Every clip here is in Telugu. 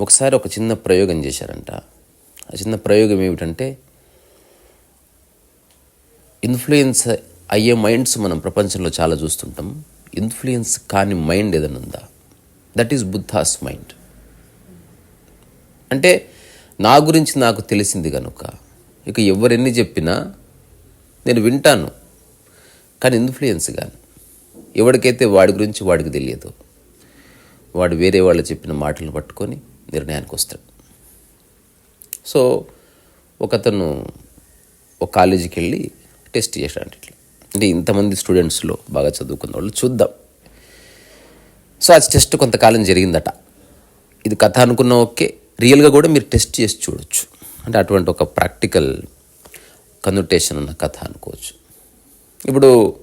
ఒకసారి ఒక చిన్న ప్రయోగం చేశారంట. ఆ చిన్న ప్రయోగం ఏమిటంటే ఇన్ఫ్లుయెన్స్ అయ్యే మైండ్స్ మనం ప్రపంచంలో చాలా చూస్తుంటాం. ఇన్ఫ్లుయెన్స్ కాని మైండ్ ఏదైనా ఉందా? దట్ ఈస్ బుద్ధాస్ మైండ్ అంటే నా గురించి నాకు తెలిసింది కనుక ఇక ఎవరెన్ని చెప్పినా నేను వింటాను. కానీ ఇన్ఫ్లుయెన్స్ కాను ఎవరికైతే వాడి గురించి వాడికి తెలియదు వాడు వేరే వాళ్ళు చెప్పిన మాటలు పట్టుకొని నిర్ణయానికి వస్తాడు సో ఒకతను ఒక కాలేజీకి వెళ్ళి టెస్ట్ చేశాడు ఇట్లా. అంటే ఇంతమంది స్టూడెంట్స్లో బాగా చదువుకున్న వాళ్ళు చూద్దాం. సో ఆ టెస్ట్ కొంతకాలం జరిగిందట. ఇది కథ అనుకున్న ఓకే. రియల్గా కూడా మీరు టెస్ట్ చేసి చూడొచ్చు. అంటే అటువంటి ఒక ప్రాక్టికల్ కన్వర్టేషన్ ఉన్న కథ అనుకోవచ్చు. ఇప్పుడు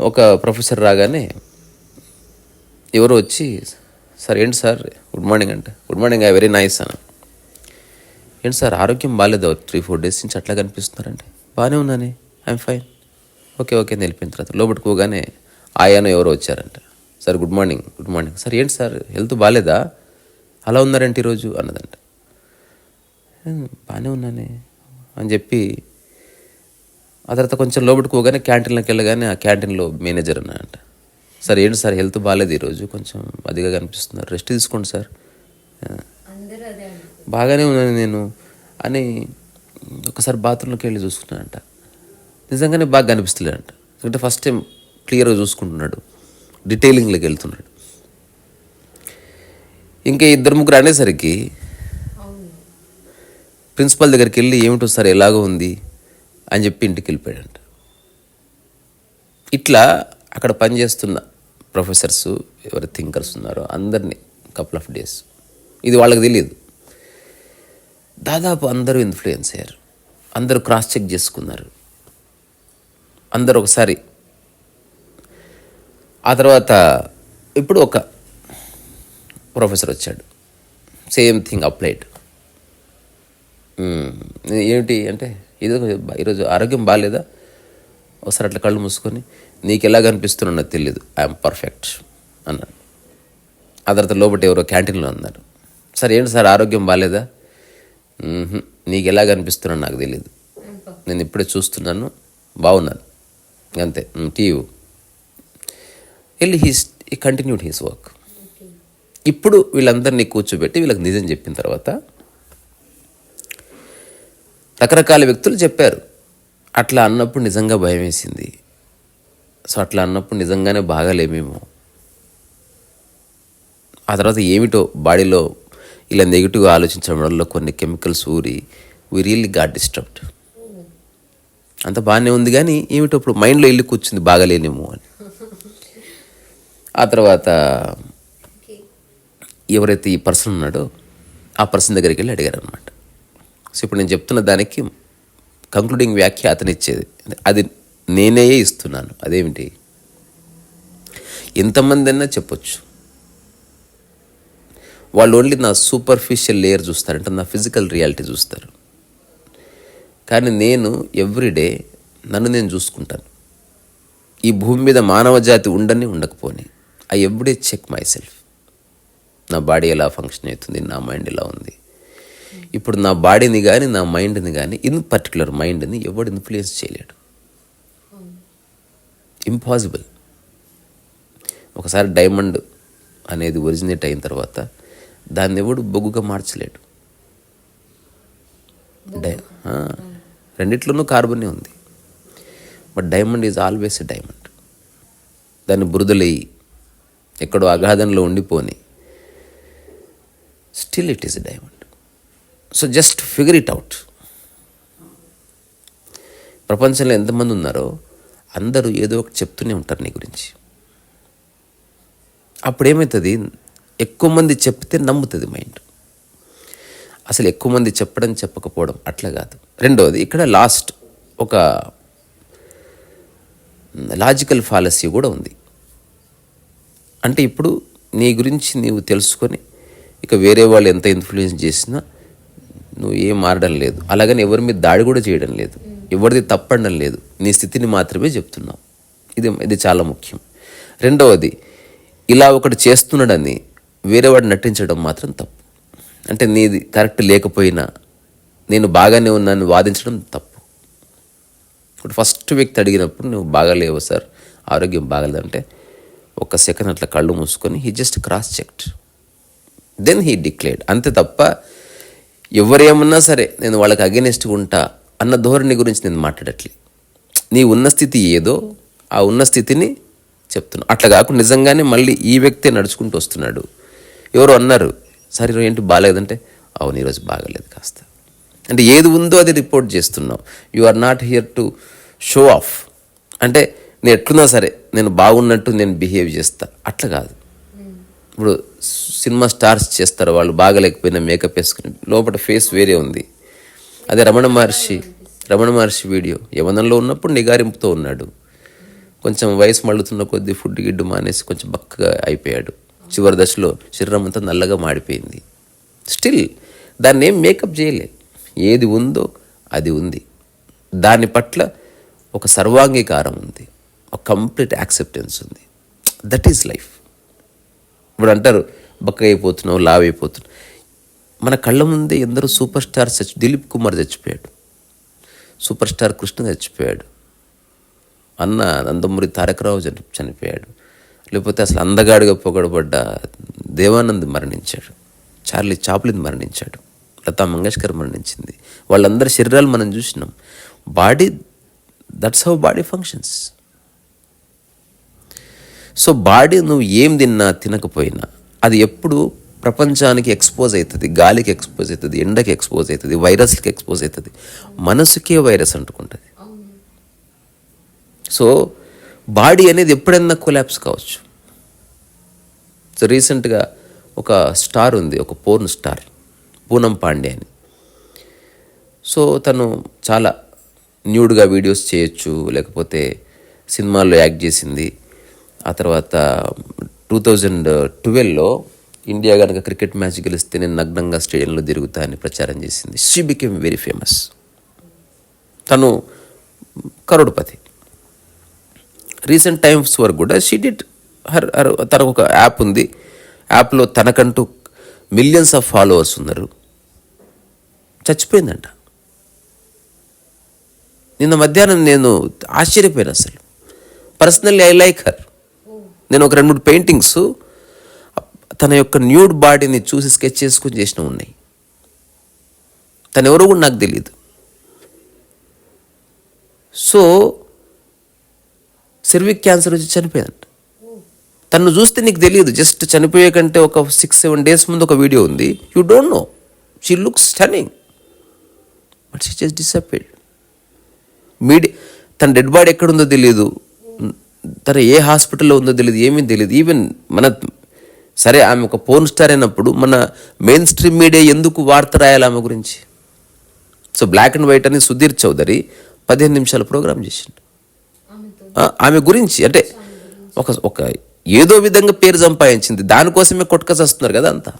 ఒక ప్రొఫెసర్ రాగానే ఎవరు వచ్చి సార్ ఏంటి సార్? గుడ్ మార్నింగ్ అంటే. Good morning I very nice అన్న. ఏంటి సార్ ఆరోగ్యం బాగాలేదు త్రీ ఫోర్ డేస్ నుంచి అట్లా కనిపిస్తున్నారంటే. బాగానే ఉందని. ఐఎమ్ ఫైన్ ఓకే ఓకే అని వెళ్ళిపోయిన తర్వాత లోపట్టుకోగానే ఆయాను ఎవరో వచ్చారంట. Sir good morning good morning sir ఏంటి సార్? హెల్త్ బాగాలేదా అలా ఉన్నారంటే ఈరోజు అన్నదంట. బాగానే ఉన్నానే అని చెప్పి ఆ తర్వాత కొంచెం లోపలికి పోగానే క్యాంటీన్లోకి వెళ్ళగానే ఆ క్యాంటీన్లో మేనేజర్ ఉన్నాయంట సార్ ఏంటి సార్ హెల్త్ బాగాలేదు ఈరోజు. కొంచెం అదిగా కనిపిస్తున్నారు. రెస్ట్ తీసుకోండి సార్. బాగానే ఉన్నాను నేను. అని ఒకసారి బాత్రూంలోకి వెళ్ళి చూసుకున్నాడంట నిజంగానే బాగా కనిపిస్తలేడంట ఎందుకంటే ఫస్ట్ టైం క్లియర్గా చూసుకుంటున్నాడు. డీటెయిలింగ్లోకి వెళ్తున్నాడు. ఇంకా ఇద్దరు ముగ్గురు అనేసరికి ప్రిన్సిపల్ దగ్గరికి వెళ్ళి ఏమిటో సార్ ఎలాగో ఉంది అని చెప్పి ఇంటికి వెళ్ళిపోయాడంట. ఇట్లా అక్కడ పనిచేస్తున్న ప్రొఫెసర్స్ ఎవరు థింకర్స్ ఉన్నారో అందరినీ కపుల్ ఆఫ్ డేస్ ఇది వాళ్ళకి తెలియదు. దాదాపు అందరూ ఇన్ఫ్లుయెన్స్ అయ్యారు. అందరూ క్రాస్ చెక్ చేసుకున్నారు. అందరూ ఒకసారి ఆ తర్వాత ఇప్పుడు ఒక ప్రొఫెసర్ వచ్చాడు. సేమ్ థింగ్ అప్లైడ్ ఏమిటి అంటే ఇది ఈరోజు ఆరోగ్యం బాగాలేదా ఒకసారి అట్లా కళ్ళు మూసుకొని నీకు ఎలా కనిపిస్తున్నా నాకు తెలియదు ఐఎమ్ పర్ఫెక్ట్ అన్నాడు. ఆ తర్వాత లోపల ఎవరో క్యాంటీన్లో అన్నారు. సార్ ఏంటి సార్ ఆరోగ్యం బాగాలేదా నీకు ఎలా కనిపిస్తున్నా నాకు తెలియదు నేను ఇప్పుడే చూస్తున్నాను. బాగున్నాను. అంతే. టీయూ వెళ్ళి హీస్ ఈ కంటిన్యూడ్ హీస్ వర్క్ ఇప్పుడు వీళ్ళందరినీ కూర్చోబెట్టి వీళ్ళకి నిజం చెప్పిన తర్వాత రకరకాల వ్యక్తులు చెప్పారు. అట్లా అన్నప్పుడు నిజంగా భయం వేసింది సో అట్లా అన్నప్పుడు నిజంగానే బాగాలేమేమో ఆ తర్వాత ఏమిటో బాడీలో ఇలా నెగిటివ్గా ఆలోచించడం వల్ల కొన్ని కెమికల్స్ ఊరి వి రియల్లీ గాట్ డిస్టర్బ్డ్ అంత బాగానే ఉంది కానీ ఏమిటో ఇప్పుడు మైండ్లో వెళ్ళి కూర్చుంది బాగాలేనేమో అని. ఆ తర్వాత ఎవరైతే ఈ పర్సన్ ఉన్నాడో ఆ పర్సన్ దగ్గరికి వెళ్ళి అడిగారు అనమాట సో ఇప్పుడు నేను చెప్తున్న దానికి కంక్లూడింగ్ వ్యాఖ్య అతనిచ్చేది. అది నేనే ఇస్తున్నాను. అదేమిటి? ఎంతమంది అయినా చెప్పొచ్చు. వాళ్ళు ఓన్లీ నా సూపర్ఫిషియల్ లేయర్ చూస్తారంటే నా ఫిజికల్ రియాలిటీ చూస్తారు. కానీ నేను ఎవ్రీడే నన్ను నేను చూసుకుంటాను. ఈ భూమి మీద మానవ జాతి ఉండని ఉండకపోని I everyday check myself నా బాడీ ఎలా ఫంక్షన్ అవుతుంది నా మైండ్ ఎలా ఉంది? ఇప్పుడు నా బాడీని కానీ నా మైండ్ని కానీ ఇన్ పర్టికులర్ మైండ్ని ఎవడు ఇన్ఫ్లుయెన్స్ చేయలేడు. ఇంపాసిబుల్ ఒకసారి డైమండ్ అనేది ఒరిజినేట్ అయిన తర్వాత దాన్ని ఎవడు బొగ్గుగా మార్చలేడు. డై రెండిట్లోనూ కార్బనే ఉంది. But diamond is always a diamond దాన్ని బురదలేయి ఎక్కడో అగాధంలో ఉండిపోని. Still it is a diamond so just figure it out ప్రపంచంలో ఎంతమంది ఉన్నారో అందరూ ఏదో ఒకటి చెప్తూనే ఉంటారు నీ గురించి. అప్పుడు ఏమవుతుంది ఎక్కువ మంది చెప్తే నమ్ముతుంది మైండ్. అసలు ఎక్కువ మంది చెప్పడం చెప్పకపోవడం అట్లా కాదు. రెండవది ఇక్కడ లాస్ట్ ఒక లాజికల్ ఫాలసీ కూడా ఉంది. అంటే ఇప్పుడు నీ గురించి నీవు తెలుసుకొని ఇక వేరే వాళ్ళు ఎంత ఇన్ఫ్లుయెన్స్ చేసినా నువ్వు ఏం మారడం లేదు. అలాగని ఎవరి మీద దాడి కూడా చేయడం లేదు. ఎవరిది తప్పడం లేదు. నీ స్థితిని మాత్రమే చెప్తున్నావు. ఇది ఇది చాలా ముఖ్యం. రెండవది ఇలా ఒకటి చేస్తున్నాడని వేరేవాడు నటించడం మాత్రం తప్పు. అంటే నీది కరెక్ట్ లేకపోయినా నేను బాగానే ఉన్నాను వాదించడం తప్పు. ఇప్పుడు ఫస్ట్ వ్యక్తి అడిగినప్పుడు నువ్వు బాగాలేవు సార్ ఆరోగ్యం బాగలేదంటే ఒక సెకండ్ అట్లా కళ్ళు మూసుకొని he just cross checked then he declared అంతే తప్ప ఎవరేమన్నా సరే నేను వాళ్ళకి అగెనిస్ట్గా ఉంటా అన్న ధోరణి గురించి నేను మాట్లాడట్లే. నీ ఉన్న స్థితి ఏదో ఆ ఉన్న స్థితిని చెప్తున్నా. అట్లా కాకుండా నిజంగానే మళ్ళీ ఈ వ్యక్తే నడుచుకుంటూ వస్తున్నాడు. ఎవరు అన్నారు సరే ఈరోజు ఏంటి బాగాలేదంటే? అవును ఈరోజు బాగాలేదు కాస్త. అంటే ఏది ఉందో అది రిపోర్ట్ చేస్తున్నావు. You are not here to show off అంటే నేను ఎట్లున్నా సరే నేను బాగున్నట్టు నేను బిహేవ్ చేస్తా. అట్లా కాదు. ఇప్పుడు సినిమా స్టార్స్ చేస్తారు వాళ్ళు బాగలేకపోయినా మేకప్ వేసుకుని లోపల ఫేస్ వేరే ఉంది. అదే రమణ మహర్షి రమణ మహర్షి వీడియో. యవనంలో ఉన్నప్పుడు నిగారింపుతో ఉన్నాడు. కొంచెం వయసు మళ్ళుతున్న కొద్దీ ఫుడ్ గిడ్డు మానేసి కొంచెం బక్కగా అయిపోయాడు. చివరి దశలో శరీరం అంతా నల్లగా మాడిపోయింది. స్టిల్ దాన్ని ఏం మేకప్ చేయలే. ఏది ఉందో అది ఉంది. దాని పట్ల ఒక సర్వాంగీకారం ఉంది. ఒక కంప్లీట్ యాక్సెప్టెన్స్ ఉంది. That is life. ఇప్పుడు అంటారు బక్క అయిపోతున్నావు లావ్ అయిపోతున్నావు. మన కళ్ళ ముందే ఎందరో సూపర్ స్టార్స్ చచ్చి దిలీప్ కుమార్ చచ్చిపోయాడు. సూపర్ స్టార్ కృష్ణ చచ్చిపోయాడు. అన్న నందమూరి తారకరావు చని చనిపోయాడు. లేకపోతే అసలు అందగాడిగా పొగడబడ్డ దేవానంద్ మరణించాడు. చార్లీ చాప్లిన్ మరణించాడు. లతా మంగేష్కర్ మరణించింది. వాళ్ళందరి శరీరాలు మనం చూసినాం. Body that's how body functions. So body నువ్వు ఏం తిన్నా తినకపోయినా అది ఎప్పుడు ప్రపంచానికి ఎక్స్పోజ్ అవుతుంది గాలికి ఎక్స్పోజ్ అవుతుంది ఎండకి ఎక్స్పోజ్ అవుతుంది వైరస్కి ఎక్స్పోజ్ అవుతుంది. మనసుకే వైరస్ అంటుకుంటుంది. సో బాడీ అనేది ఎప్పుడైనా కొలాప్స్ కావచ్చు. సో రీసెంట్గా ఒక స్టార్ ఉంది ఒక పోర్న్ స్టార్ పూనం పాండే అని. సో తను చాలా న్యూడ్గా వీడియోస్ చేయొచ్చు లేకపోతే సినిమాల్లో యాక్ట్ చేసింది. ఆ తర్వాత టూ థౌజండ్ ట్వెల్వ్లో ఇండియా కనుక క్రికెట్ మ్యాచ్ గెలిస్తే నేను నగ్నంగా స్టేడియంలో తిరుగుతా అని ప్రచారం చేసింది. షీ బికేమ్ వెరీ ఫేమస్ తను కరోడ్పతి. రీసెంట్ టైమ్స్ వరకు కూడా షీ డిడ్ హర్ హర్ తనకు ఒక యాప్ ఉంది. యాప్లో తనకంటూ మిలియన్స్ ఆఫ్ ఫాలోవర్స్ ఉన్నారు. చచ్చిపోయిందంట. నిన్న మధ్యాహ్నం నేను ఆశ్చర్యపోయాను అసలు. పర్సనల్లీ ఐ లైక్ హర్ నేను ఒక రెండు మూడు పెయింటింగ్స్ తన యొక్క న్యూడ్ బాడీని చూసి స్కెచ్ చేసుకుని చేసిన ఉన్నాయి తను ఎవరో కూడా నాకు తెలియదు సో సెర్విక్ క్యాన్సర్ వచ్చి చనిపోయాను తను చూస్తే నీకు తెలియదు జస్ట్ చనిపోయే కంటే ఒక సిక్స్ సెవెన్ డేస్ ముందు ఒక వీడియో ఉంది. You don't know she looks stunning but she just disappeared media తన డెడ్ బాడీ ఎక్కడుందో తెలియదు తన ఏ హాస్పిటల్లో ఉందో తెలియదు ఏమీ తెలియదు ఈవెన్ మన సరే ఆమె ఒక పోర్న్ స్టార్ అయినప్పుడు మన మెయిన్ స్ట్రీమ్ మీడియా ఎందుకు వార్త రాయాలి ఆమె గురించి? సో బ్లాక్ అండ్ వైట్ అని సుధీర్ చౌదరి పదిహేను నిమిషాల ప్రోగ్రామ్ చేసిండు. ఆమె గురించి అంటే ఒక ఒక ఏదో విధంగా పేరు సంపాదించింది. దానికోసమే కొట్టుకొస్తున్నారు కదా అంతా.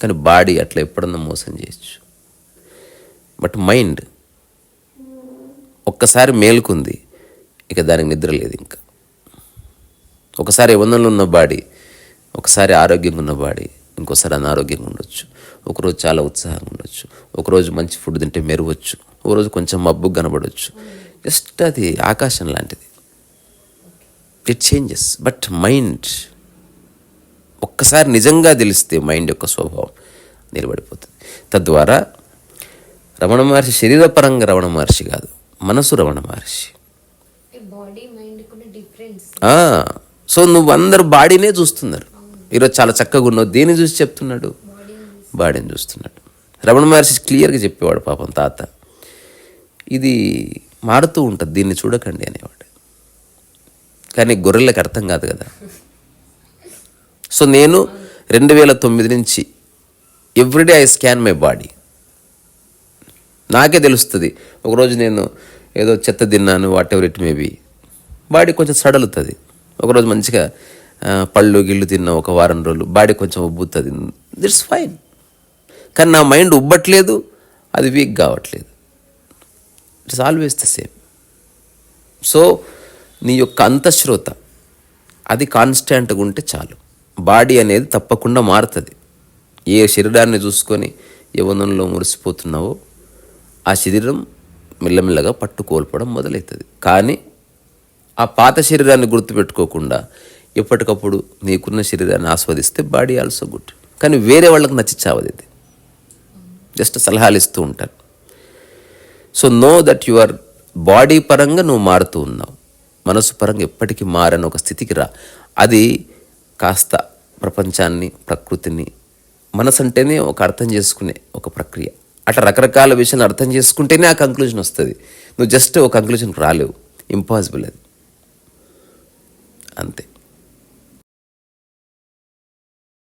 కానీ బాడీ అట్లా ఎప్పుడన్నా మోసం చేయొచ్చు. బట్ మైండ్ ఒక్కసారి మేలుకుంది ఇక దానికి నిద్ర లేదు ఇంకా. ఒకసారి యవ్వనంలో ఉన్న బాడీ ఒకసారి ఆరోగ్యంగా ఉన్న బాడీ ఇంకోసారి అనారోగ్యంగా ఉండొచ్చు. ఒకరోజు చాలా ఉత్సాహంగా ఉండొచ్చు. ఒకరోజు మంచి ఫుడ్ తింటే మెరవచ్చు ఒకరోజు కొంచెం మబ్బు కనబడవచ్చు జస్ట్ అది ఆకాశం లాంటిది. ఇట్ చేంజెస్ బట్ మైండ్ ఒక్కసారి నిజంగా తెలిస్తే మైండ్ యొక్క స్వభావం నిలబడిపోతుంది. తద్వారా రమణ మహర్షి శరీరపరంగా రమణ మహర్షి కాదు మనసు రమణ మహర్షి. బాడీ మైండ్ కూడా డిఫరెన్స్ సో నువ్వు అందరు బాడీనే చూస్తున్నారు. ఈరోజు చాలా చక్కగా ఉన్నావు. దేని చూసి చెప్తున్నాడు? బాడీని చూస్తున్నాడు. రమణ మహర్షి క్లియర్గా చెప్పేవాడు పాపం తాత. ఇది మారుతూ ఉంటుంది. దీన్ని చూడకండి అనేవాడు. కానీ గొర్రెలకు అర్థం కాదు కదా. సో నేను రెండు వేల తొమ్మిది నుంచి everyday I scan my body. నాకే తెలుస్తుంది. ఒకరోజు నేను ఏదో చెత్త తిన్నాను whatever it maybe body కొంచెం సడలుతుంది. ఒకరోజు మంచిగా పళ్ళు గిళ్ళు తిన్న ఒక వారం రోజులు. బాడీ కొంచెం ఉబ్బుతుంది. దిట్స్ ఫైన్ కానీ నా మైండ్ ఉబ్బట్లేదు అది వీక్ కావట్లేదు. It's always the same so నీ యొక్క అంతశ్రోత అది కాన్స్టాంట్గా ఉంటే చాలు. బాడీ అనేది తప్పకుండా మారుతుంది. ఏ శరీరాన్ని చూసుకొని యవనంలో మురిసిపోతున్నావో ఆ శరీరం మెల్లమెల్లగా పట్టు కోల్పోవడం మొదలవుతుంది కానీ ఆ పాత శరీరాన్ని గుర్తుపెట్టుకోకుండా ఎప్పటికప్పుడు నీకున్న శరీరాన్ని ఆస్వాదిస్తే బాడీ ఆల్సో గుడ్. కానీ వేరే వాళ్ళకి నచ్చిచ్చావది ఇది. జస్ట్ సలహాలు ఇస్తూ ఉంటాను so know that your body పరంగా నువ్వు మారుతూ ఉన్నావు. మనసు పరంగా ఎప్పటికీ మారని ఒక స్థితికి రా. అది కాస్త ప్రపంచాన్ని ప్రకృతిని మనసు అంటేనే ఒక అర్థం చేసుకునే ఒక ప్రక్రియ. అట్లా రకరకాల విషయాలు అర్థం చేసుకుంటేనే ఆ కంక్లూజన్ వస్తుంది. నువ్వు జస్ట్ ఒక కంక్లూజన్కి రాలేవు. ఇంపాసిబుల్ అది. అంతే